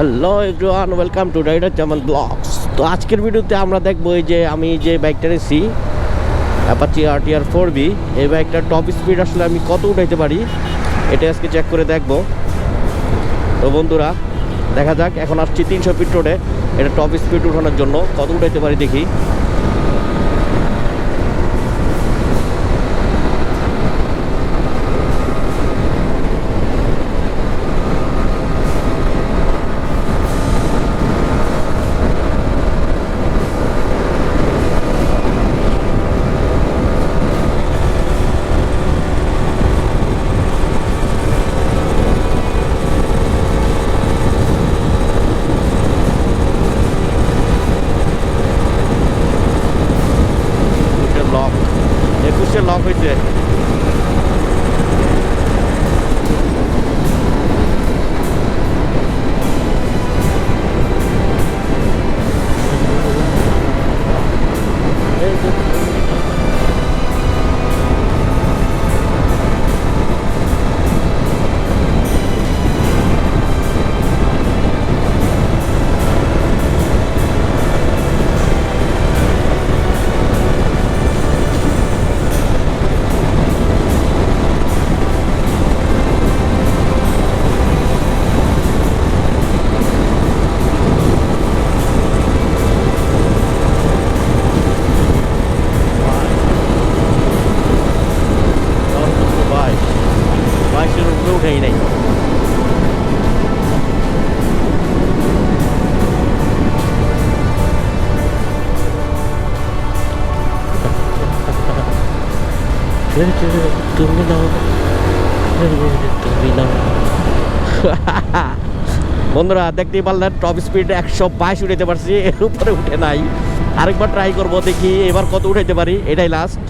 Hello everyone, welcome to rider Zaman blogs. তো আজকের ভিডিওতে আমরা দেখব এই যে আমি যে বাইকটা নিয়েছি Apache R T R four B, এই বাইকটার টপ স্পিড আসলে আমি কত উঠাইতে পারি, এটা আজকে চেক করে দেখব। তো বন্ধুরা, দেখা যাক, এখন আসছি তিনশো ফিট রোডে এটা টপ স্পিড উঠানোর জন্য, কত উঠাইতে পারি দেখি। তুমি নাও তুমি নাও বন্ধুরা, দেখতেই পারলেন টপ স্পিড একশো বাইশ উঠাইতে পারছি, এর উপরে উঠে নাই। আরেকবার ট্রাই করব, দেখি এবার কত উঠাইতে পারি, এটাই লাস্ট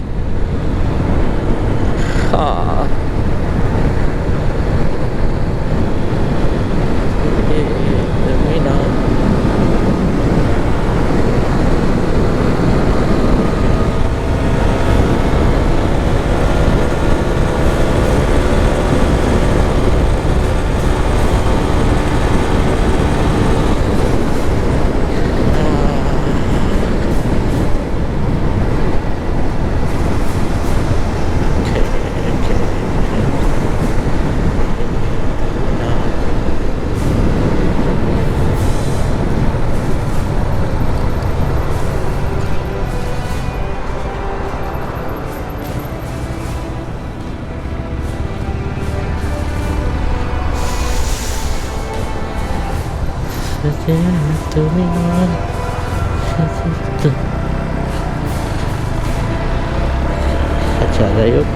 আচ্ছা যাই হোক।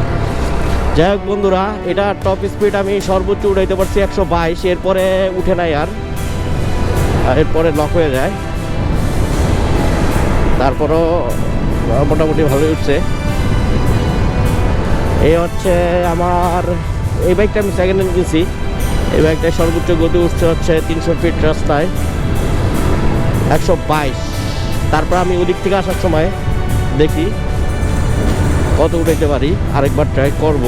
যাই হোক বন্ধুরা, এটা টপ স্পিড আমি সর্বোচ্চ উঠাইতে পারছি একশো বাইশ, এরপরে উঠে নাই আর। এরপরে লক হয়ে যায়। তারপরও মোটামুটি ভালোই উঠছে। এই হচ্ছে আমার, এই বাইকটা আমি সেকেন্ড হ্যান্ড কিনছি। এই বাইকটার সর্বোচ্চ গতি উঠছে হচ্ছে তিনশো ফিট রাস্তায়। একশো বাইশ। তারপর আমি ওদিক থেকে আসার সময় দেখি কত উঠাইতে পারি, আরেকবার ট্রাই করব।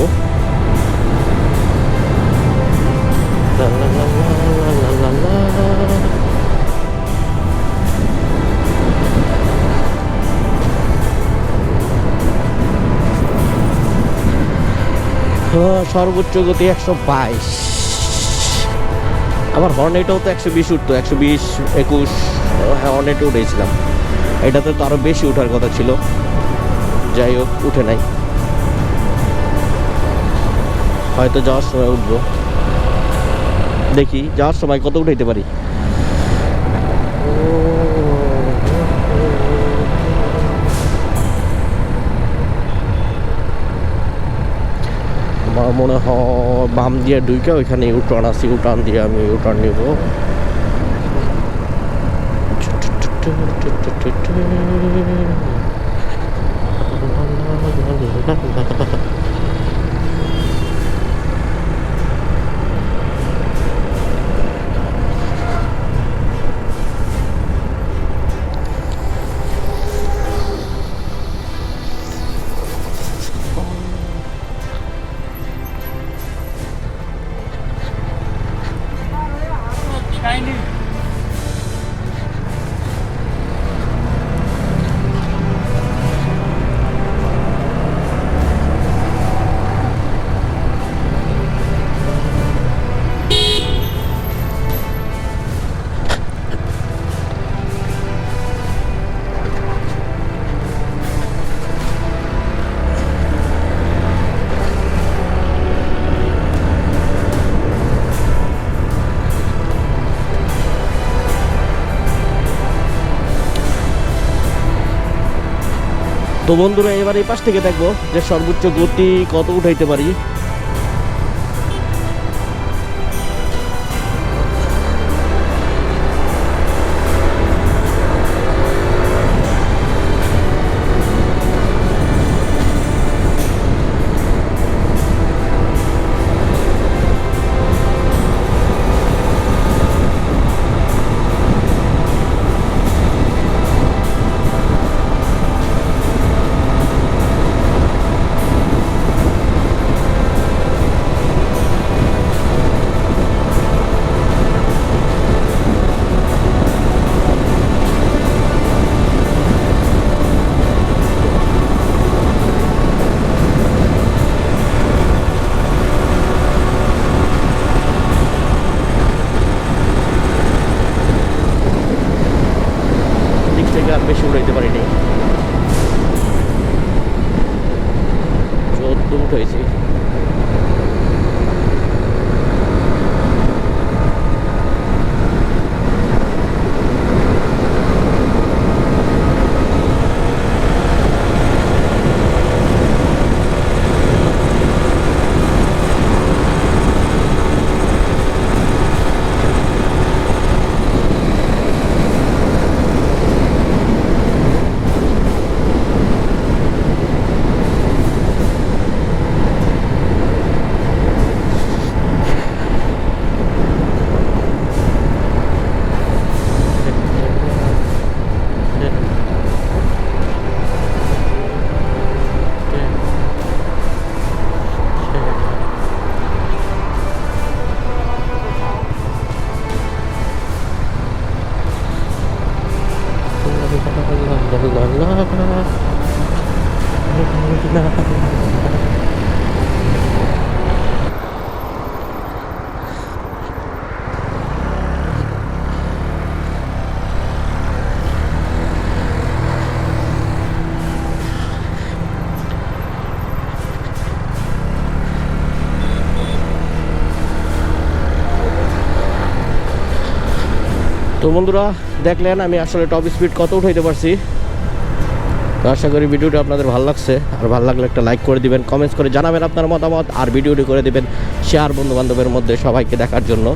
সর্বোচ্চ গতি একশো বাইশ। আমার হর্নেটাও তো একশো বিশ উঠতো, একশো বিশ, একুশ হ্যাঁ হর্নেটে উঠেছিলাম। এটাতে তো আরও বেশি ওঠার কথা ছিল। যাই হোক, উঠে নাই। হয়তো যাওয়ার সময় উঠবো। দেখি, যাওয়ার সময় কত উঠাইতে পারি? মনে হয় বাম দিয়ে ডুইকা ওইখানে ইউটার্ন আছে ইউটার্ন দিয়ে আমি ইউটার্ন নিব Ha ha ha ha. তো বন্ধুরা এবার এই পাশ থেকে দেখব যে সর্বোচ্চ গতি কত উঠাইতে পারি। তো বন্ধুরা, দেখলেন আমি আসলে টপ স্পিড কত উঠাইতে পারছি। তো আশা করি ভিডিওটা আপনাদের ভালো লাগছে। আর ভালো লাগলে একটা লাইক করে দিবেন কমেন্টস করে জানাবেন আপনার মতামত, আর ভিডিওটি করে দিবেন শেয়ার বন্ধুবান্ধবের মধ্যে সবাইকে দেখার জন্য।